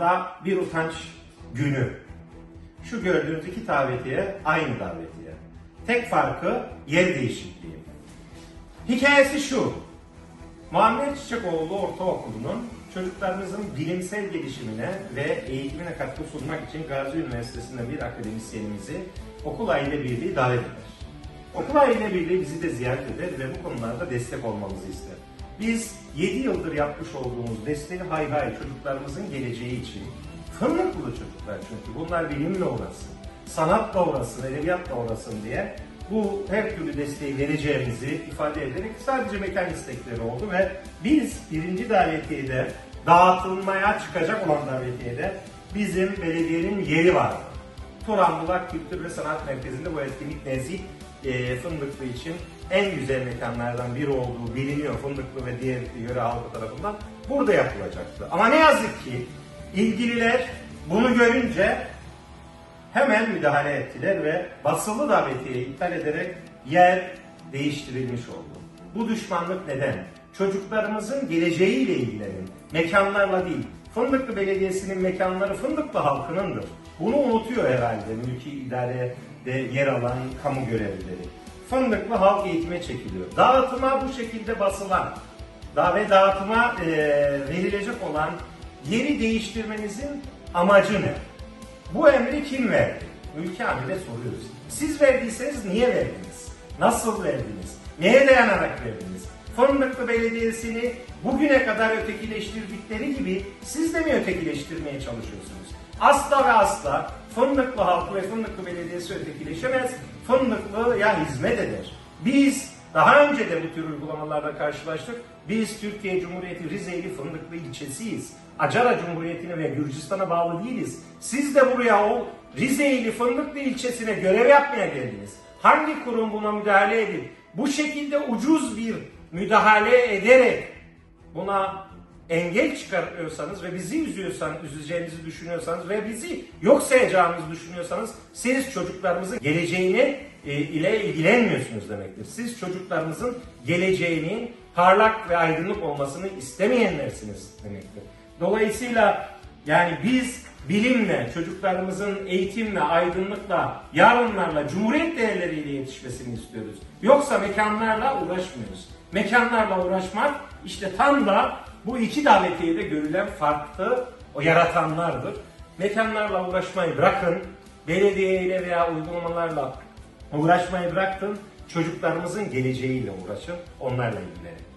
da bir utanç günü. Şu gördüğünüz iki davetiye aynı davetiye. Tek farkı yer değişikliği. Hikayesi şu. Muammer Çiçekoğlu Ortaokulu'nun çocuklarımızın bilimsel gelişimine ve eğitimine katkı sunmak için Gazi Üniversitesi'nde bir akademisyenimizi okul aile birliği davet eder. Okul aile birliği bizi de ziyaret eder ve bu konularda destek olmamızı ister. Biz 7 yıldır yapmış olduğumuz desteği hay hay çocuklarımızın geleceği için. Fındıklı çocuklar çünkü bunlar bilimle uğraşsın, sanatla uğraşsın, edebiyatla uğraşsın diye bu her türlü desteği vereceğimizi ifade ederek sadece mekan istekleri oldu ve biz birinci davetiyede dağıtılmaya çıkacak olan davetiyede bizim belediyenin yeri vardı. Turan Kültür ve Sanat Merkezi'nde bu etkinlik nezih e, Fındıklı için en güzel mekanlardan biri olduğu biliniyor Fındıklı ve diğer yöre halkı tarafından. Burada yapılacaktı. Ama ne yazık ki ilgililer bunu görünce hemen müdahale ettiler ve basılı davetiyeyi iptal ederek yer değiştirilmiş oldu. Bu düşmanlık neden? Çocuklarımızın geleceğiyle ilgilenin. Mekanlarla değil. Fındıklı Belediyesi'nin mekanları Fındıklı halkınındır. Bunu unutuyor herhalde mülki idarede yer alan kamu görevlileri. Fındıklı halk eğitime çekiliyor. Dağıtıma bu şekilde basılan da ve dağıtıma e, verilecek olan yeri değiştirmenizin amacı ne? Bu emri kim verdi? Ülke amire soruyoruz. Siz verdiyseniz niye verdiniz? Nasıl verdiniz? Neye dayanarak verdiniz? Fındıklı Belediyesi'ni bugüne kadar ötekileştirdikleri gibi siz de mi ötekileştirmeye çalışıyorsunuz? Asla ve asla Fındıklı halkı ve Fındıklı Belediyesi ötekileşemez. Fındıklı'ya hizmet eder. Biz daha önce de bu tür uygulamalarla karşılaştık. Biz Türkiye Cumhuriyeti Rizeli Fındıklı ilçesiyiz. Acara Cumhuriyeti'ne ve Gürcistan'a bağlı değiliz. Siz de buraya o Rizeli Fındıklı ilçesine görev yapmaya geldiniz. Hangi kurum buna müdahale edip bu şekilde ucuz bir müdahale ederek buna engel çıkarıyorsanız ve bizi üzüyorsanız, üzeceğinizi düşünüyorsanız ve bizi yok sayacağınızı düşünüyorsanız siz çocuklarımızın geleceğini e, ile ilgilenmiyorsunuz demektir. Siz çocuklarımızın geleceğinin parlak ve aydınlık olmasını istemeyenlersiniz demektir. Dolayısıyla yani biz bilimle, çocuklarımızın eğitimle, aydınlıkla, yarınlarla, cumhuriyet değerleriyle yetişmesini istiyoruz. Yoksa mekanlarla uğraşmıyoruz. Mekanlarla uğraşmak işte tam da bu iki davetiyede görülen farklı o yaratanlardır. Mekanlarla uğraşmayı bırakın, belediyeyle veya uygulamalarla uğraşmayı bırakın, çocuklarımızın geleceğiyle uğraşın, onlarla ilgilenin.